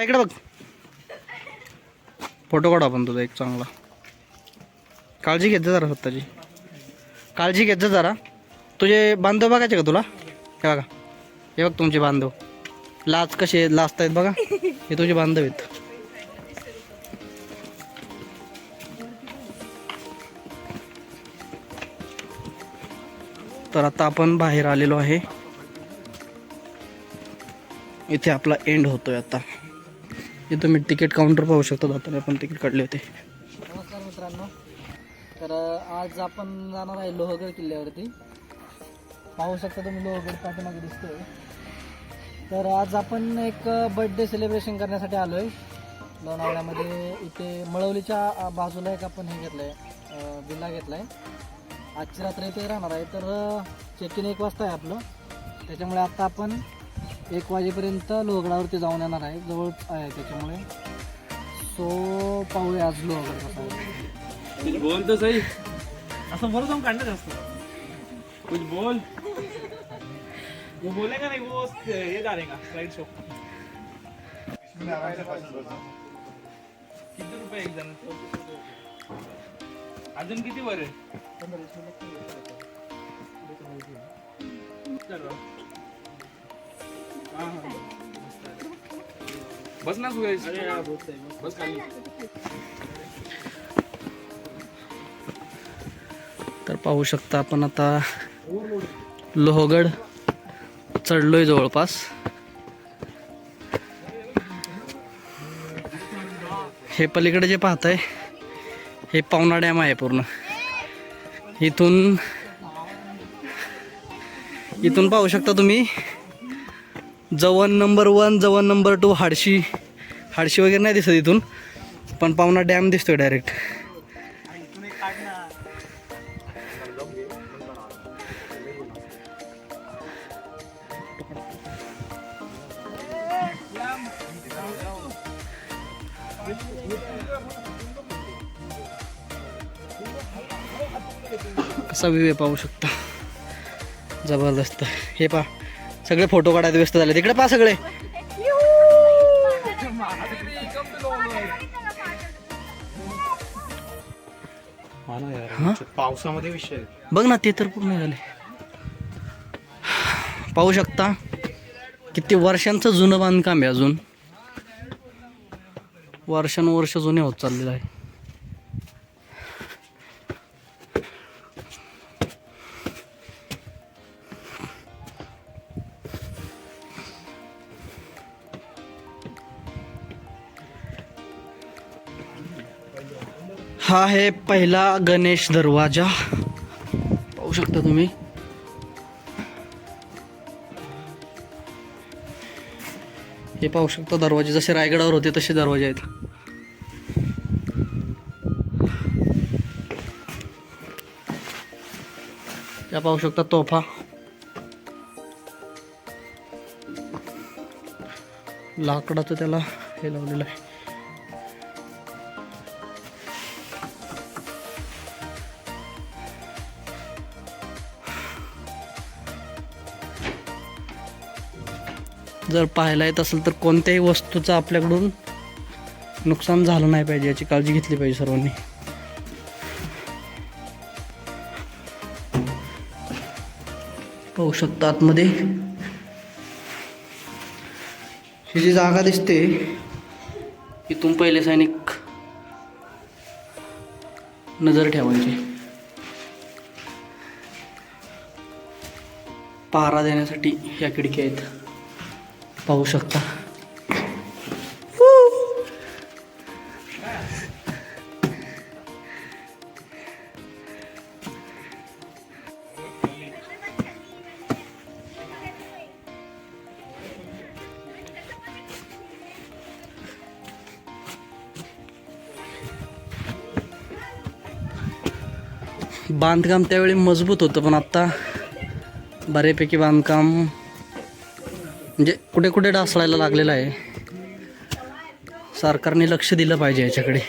इकडे बघ. फोटो काढा आपण तुझा एक चांगला. काळजी घेत जा जरा स्वतःची. काळजी घेत जा जरा. तुझे बांधव बघायचे का तुला? हे बघा. हे बघ तुमचे बांधव. लाच कसे लाचत आहेत बघा. हे तुझे बांधव आहेत. तर आता आपण बाहेर आलेलो आहे. इथे आपला एंड होतोय आता. हे तुम्ही तिकीट काउंटर पाहू शकतो जाताना आपण तिकीट काढले होते. नमस्कार मित्रांनो. तर आज आपण जाणार आहे लोहगड किल्ल्यावरती. पाहू शकता तुम्ही लोहगड पाठीमागे दिसतोय. तर आज आपण एक बर्थडे सेलिब्रेशन करण्यासाठी आलो आहे लोणावळ्यामध्ये इथे मळवलीच्या बाजूला एक आपण हे घेतलं आहे विला घेतला आहे आजची रात्र इथे राहणार आहे. तर चेक इन एक वाजता आहे आपलं. त्याच्यामुळे आत्ता आपण एक वाजेपर्यंत लोहगडावरती जाऊन येणार आहे. जवळ आहे त्याच्यामुळे. सो पाहूया आज लोहगड कसा आहे. बोल तर सही. असं बरं जाऊन काढलं जास्त कुछ बोल. वो बोलेगा नाही वो ये का राईट शो किती रुपये एक जण? अजून किती बरे. बस ना सुरेश. बस खाली. तर पाहू शकता आपण आता लोहगड चढलोय जवळपास. हे पलीकडे जे पाहताय हे पावना डॅम आहे पूर्ण. इथून इथून पाहू शकता तुम्ही जवन नंबर वन जवन नंबर टू हाडशी. हाडशी वगैरे नाही दिसत इथून. पण पाहुणा डॅम दिसतोय डायरेक्ट कसा विवे पाहू शकता. जबरदस्त. हे पा सगळे फोटो काढायला व्यस्त झाले. तिकडे पहा सगळे? पावसामध्ये विषय बघ ना ते तर पूर्ण झाले. पाहू शकता किती वर्षांचं जुनं बांधकाम आहे अजून. वर्षानुवर्ष जुने होत चाललेलं आहे. हा आहे पहिला गणेश दरवाजा. पाहू शकता तुम्ही. हे पाहू शकता दरवाजे. जसे रायगडावर होते तसे दरवाजे आहेत. त्या पाहू शकता तोफा. लाकडाचं त्याला हे लावलेलं आहे. जर पाहायला येत असेल तर कोणत्याही वस्तूचं आपल्याकडून नुकसान झालं नाही पाहिजे याची काळजी घेतली पाहिजे सर्वांनी. पाहू शकता आतमध्ये. ही जी जागा दिसते इथून पहिले सैनिक नजर ठेवायची. पहारा देण्यासाठी ह्या खिडक्या आहेत. पाहू शकता. बांधकाम त्यावेळी मजबूत होतं पण आत्ता बऱ्यापैकी बांधकाम म्हणजे कुठे कुठे ढासळायला लागलेलं आहे. सरकारने लक्ष दिलं पाहिजे याच्याकडे.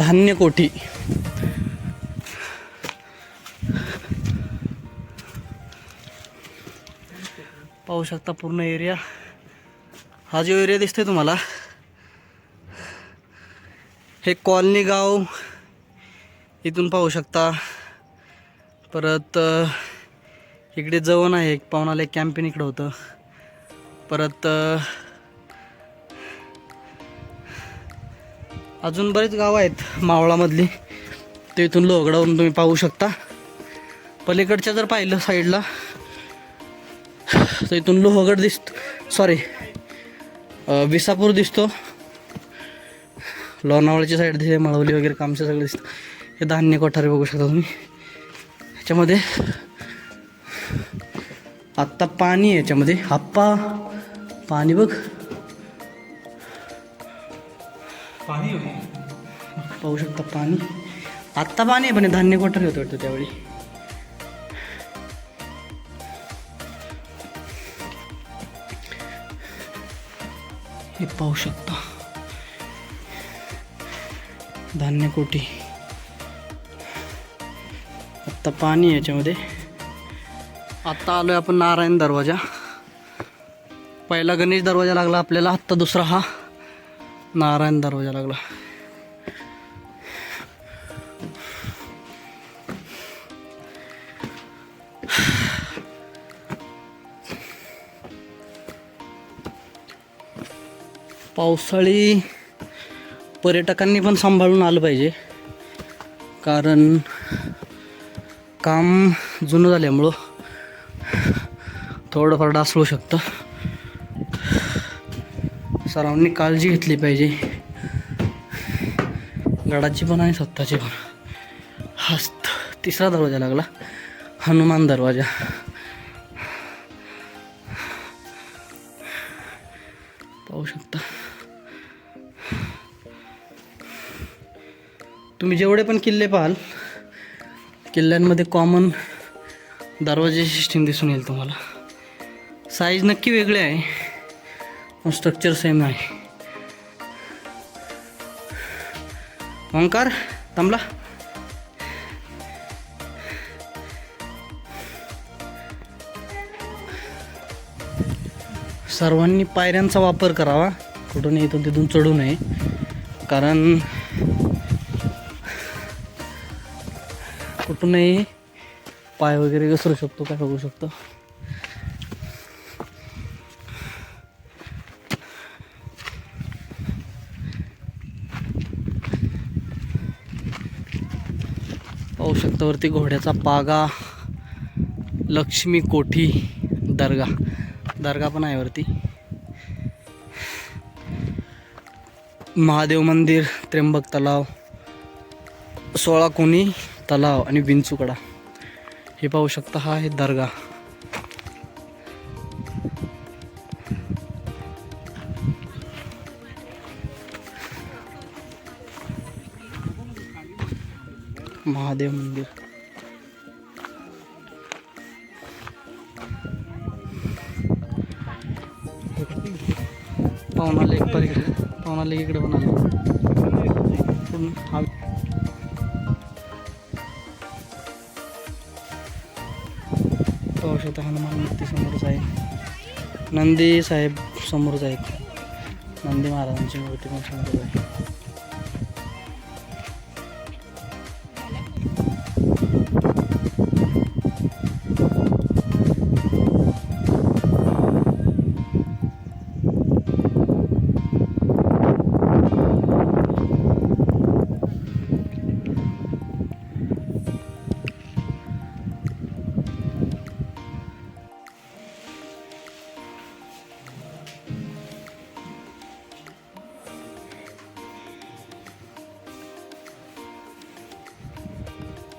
धान्य कोठी. पाहू शकता पूर्ण एरिया हा जो एरिया दिसतोय तुम्हाला हे कॉलनी गाव. इथून पाहू शकता. परत इकडे जवण आहे. एक पाहुणाला एक कॅम्पिन इकडं होतं. परत अजून बरेच गावं आहेत मावळामधली. ते इथून लोहगडावरून तुम्ही पाहू शकता. पलीकडच्या जर पाहिलं साईडला तर इथून लोहगड दिसतो सॉरी विसापूर दिसतो. लोणावळ्याची साईड दिसते मळवली वगैरे कामचं सगळं दिसतं हे धान्य कोठारे बघू शकता तुम्ही. ह्याच्यामध्ये आत्ता पाणी आहे याच्यामध्ये. आप्पा पाणी बघ. पाणी पाहू शकता पाणी. आत्ता पाणी आहे पण धान्य कोठारे होतं वाटतं त्यावेळी? हे पाहू शकता. धान्य कोटी आत्ता पाणी आहे याच्यामध्ये. आत्ता आलोय आपण नारायण दरवाजा. पहिला गणेश दरवाजा लागला आपल्याला आत्ता दुसरा हा. नारायण दरवाजा लागला. पावसाळी पर्यटकांनी पण सांभाळून आलं पाहिजे. कारण काम जुनं झाल्यामुळं थोडंफार डासळू शकतं. सर्वांनी काळजी घेतली पाहिजे. गडाची पण आणि स्वतःची पण. हस्त तिसरा दरवाजा लागला. हनुमान दरवाजा. पाहू शकता. तुम्ही जेवढे पण किल्ले पाहाल किल्ल्यांमध्ये कॉमन दरवाजे सिस्टीम दिसून येईल तुम्हाला. साईज नक्की वेगळे आहे. पण स्ट्रक्चर सेम आहे ओंकार थांबला. सर्वांनी पायऱ्यांचा वापर करावा. कुठून इथून तिथून चढू नये. कारण कुठूनही पाय वगैरे घसरू शकतो काय बघू शकतो. पाहू शकता वरती घोड्याचा पागा लक्ष्मी कोठी दर्गा. दर्गा पण आहे वरती. महादेव मंदिर त्र्यंबक तलाव सोळा कोणी तलाव आणि विंचुकडा हे पाहू शकता हा आहे दर्गा. महादेव मंदिर. पाहुणा लेक पर इकडे पाहुणा लेक इकडे पण आला हा पाहू शकता हनुमान मूर्ती समोरच आहे. नंदी साहेब समोरच आहेत. नंदी महाराजांची मूर्ती पण समोरच आहे.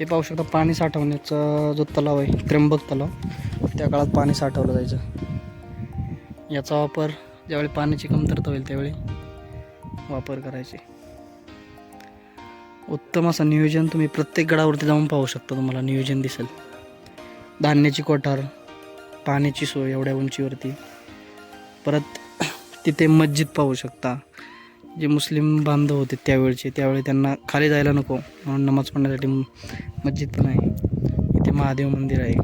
हे पाहू शकता पाणी साठवण्याचा जो तलाव आहे त्र्यंबक तलाव त्या काळात पाणी साठवलं जायचं. याचा वापर ज्यावेळी पाण्याची कमतरता होईल त्यावेळी वापर करायचे. उत्तम असं नियोजन तुम्ही प्रत्येक गडावरती जाऊन पाहू शकता तुम्हाला नियोजन दिसेल. धान्याची कोठार पाण्याची सोय एवढ्या उंचीवरती. परत तिथे मस्जिद पाहू शकता. जे मुस्लिम बांधव होते त्यावेळचे त्यावेळी त्यांना खाली जायला नको म्हणून नमाज पडण्यासाठी मस्जिद पण आहे. इथे महादेव मंदिर आहे.